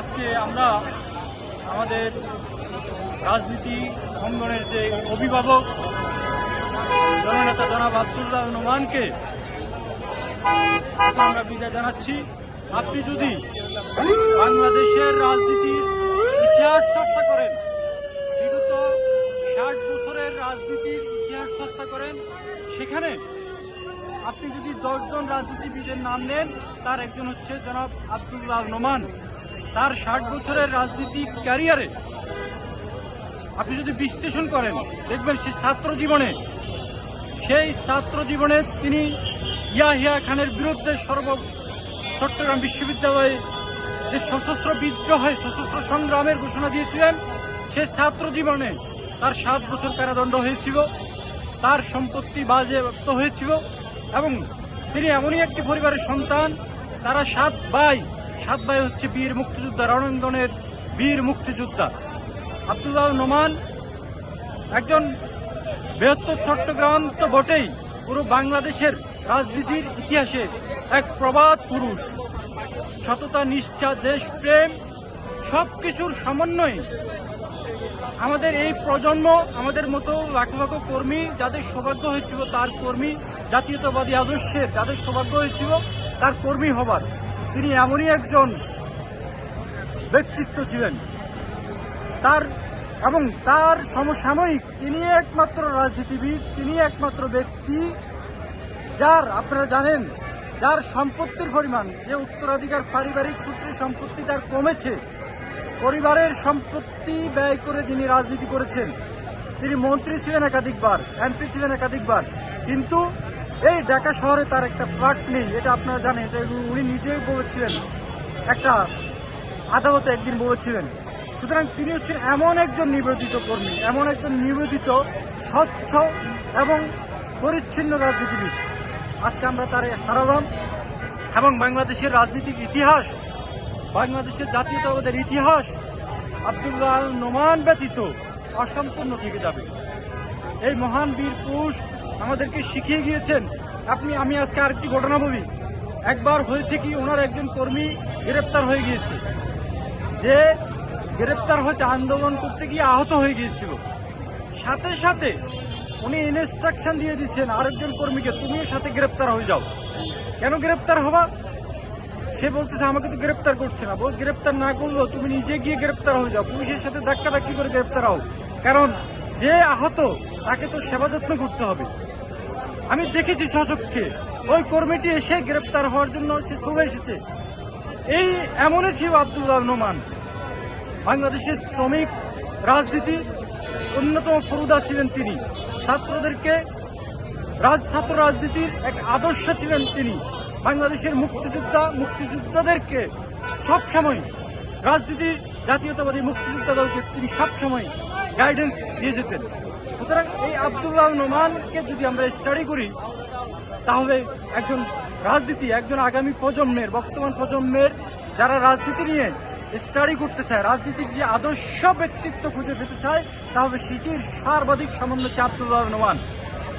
আজকে আমরা আমাদের রাজনীতি অঙ্গনের যে অভিভাবক জননেতা জনাব আব্দুল্লাহ নোমানকে আমরা বিদায় জানাচ্ছি। আপনি যদি বাংলাদেশের রাজনীতির ইতিহাস চর্চা করেন, বিগত ষাট বছরের রাজনীতির ইতিহাস চর্চা করেন, সেখানে আপনি যদি দশজন রাজনীতিবিদের নাম নেন, তার একজন হচ্ছে জনাব আব্দুল্লাহ নোমান। তার ষাট বছরের রাজনীতিক ক্যারিয়ারে। আপনি যদি বিশ্লেষণ করেন, দেখবেন সে ছাত্র জীবনে, সেই ছাত্র জীবনে তিনি ইয়াহিয়া খানের বিরুদ্ধে সর্ব চট্টগ্রাম বিশ্ববিদ্যালয়ে যে সশস্ত্র বিদ্রোহে, সশস্ত্র সংগ্রামের ঘোষণা দিয়েছিলেন, সে ছাত্র জীবনে তার সাত বছর কারাদণ্ড হয়েছিল, তার সম্পত্তি বাজেয়াপ্ত হয়েছিল এবং তিনি এমনই একটি পরিবারের সন্তান, তারা সাত ভাই। সাত ভাই হচ্ছে বীর মুক্তিযোদ্ধা রণাঙ্গনের বীর মুক্তিযোদ্ধা। আব্দুল্লাহ নোমান, একজন বৃহত্তর চট্টগ্রাম তো বটেই, পুরো বাংলাদেশের রাজনীতির ইতিহাসে এক প্রবাদ পুরুষ। সততা, নিষ্ঠা, দেশপ্রেম সব কিছুর সমন্বয়ে আমাদের এই প্রজন্ম, আমাদের মতো লাখ লাখো কর্মী যাদের সৌভাগ্য হয়েছিল তার কর্মী, জাতীয়তাবাদী আদর্শের যাদের সৌভাগ্য হয়েছিল, তার কর্মী হবার। তিনি এমনই একজন ব্যক্তিত্ব ছিলেন। তার এবং তার সমসাময়িক তিনি একমাত্র রাজনীতিবিদ, তিনি একমাত্র ব্যক্তি, যার আপনারা জানেন, যার সম্পত্তির পরিমাণ, যে উত্তরাধিকার, পারিবারিক সূত্রে সম্পত্তি তার কমেছে, পরিবারের সম্পত্তি ব্যয় করে যিনি রাজনীতি করেছেন, তিনি মন্ত্রী ছিলেন একাধিকবার, এমপি ছিলেন একাধিকবার, কিন্তু এই ঢাকা শহরে তার একটা ফ্ল্যাট নেই, এটা আপনারা জানেন, এটা উনি নিজেই বলেছিলেন। একটা আদালতে একদিন বলেছিলেন, সুতরাং তিনি হচ্ছেন এমন একজন নিবেদিত কর্মী, এমন একজন নিবেদিত, স্বচ্ছ এবং পরিচ্ছন্ন রাজনীতিবিদ। আজকে আমরা তারে হারালাম, এবং বাংলাদেশের রাজনীতির ইতিহাস, বাংলাদেশের জাতীয়তাবাদের ইতিহাস, আব্দুল্লাহ নোমান ব্যতীত অসম্পূর্ণ থেকে যাবে। এই মহান বীর পুরুষ আমাদেরকে শিখিয়ে গিয়েছেন, আপনি, আমি আজকে আরেকটি ঘটনা বলি। একবার হয়েছে কি, ওনার একজন কর্মী গ্রেপ্তার হয়ে গিয়েছে। যে গ্রেপ্তার হতে আন্দোলন করতে গিয়ে আহত হয়ে গিয়েছিল। সাথে সাথে উনি ইনস্ট্রাকশন দিয়ে দিচ্ছেন, আরেকজন কর্মীকে, তুমিও সাথে গ্রেপ্তার হয়ে যাও। কেন গ্রেপ্তার হবা? সে বলতেছে, আমাকে তো গ্রেপ্তার করছে না। বল, গ্রেপ্তার না করলেও তুমি নিজে গিয়ে গ্রেপ্তার হয়ে যাও। পুলিশের সাথে ধাক্কা ধাক্কি করে গ্রেপ্তার হও। কারণ যে আহত, তাকে তো সেবা যত্ন করতে হবে। আমি দেখেছি সচক্ষে ওই কর্মীটি এসে গ্রেপ্তার হওয়ার জন্য চলে এসেছে। এই এমনই ছিল আব্দুল্লাহ রহমান বাংলাদেশের শ্রমিক, রাজনীতির অন্যতম ফরুদা ছিলেন তিনি। ছাত্রদেরকে রাজ, ছাত্র রাজনীতির এক আদর্শ ছিলেন তিনি। বাংলাদেশের মুক্তিযোদ্ধা, মুক্তিযোদ্ধাদেরকে সবসময় রাজনীতির জাতীয়তাবাদী মুক্তিযোদ্ধা দলকে তিনি সবসময় গাইডেন্স দিয়ে যেতেন। সুতরাং এই আবদুল্লাহ নোমানকে যদি আমরা স্টাডি করি, তাহলে একজন রাজনীতি, একজন আগামী প্রজন্মের, বর্তমান প্রজন্মের যারা রাজনীতি নিয়ে স্টাডি করতে চায়, রাজনীতির যে আদর্শ ব্যক্তিত্ব খুঁজে পেতে চায়, তাহলে সেটির সর্বাধিক সমন্বয় হচ্ছে আব্দুল্লাহ নোমান।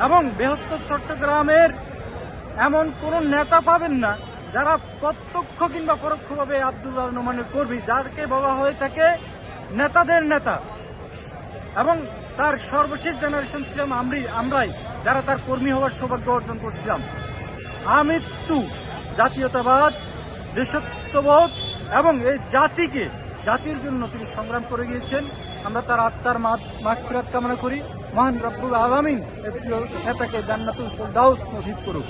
এবং বৃহত্তর চট্টগ্রামের এমন কোন নেতা পাবেন না, যারা প্রত্যক্ষ কিংবা পরোক্ষভাবে আব্দুল্লাহ নোমানের কর্মী, যাকে বলা হয়ে থাকে নেতাদের নেতা। এবং তার সর্বশেষ জেনারেশন ছিলাম আমরি, আমরাই, যারা তার কর্মী হওয়ার সৌভাগ্য অর্জন করছিলাম। আমৃত্যু, জাতীয়তাবাদ, দেশত্ববোধ এবং এই জাতিকে, জাতির জন্য তিনি সংগ্রাম করে গিয়েছেন। আমরা তার আত্মার মাগফিরাত কামনা করি। মহান রব্বুল আলামিন নেতাকে জান্নাতুল দাউস নসিব করুক।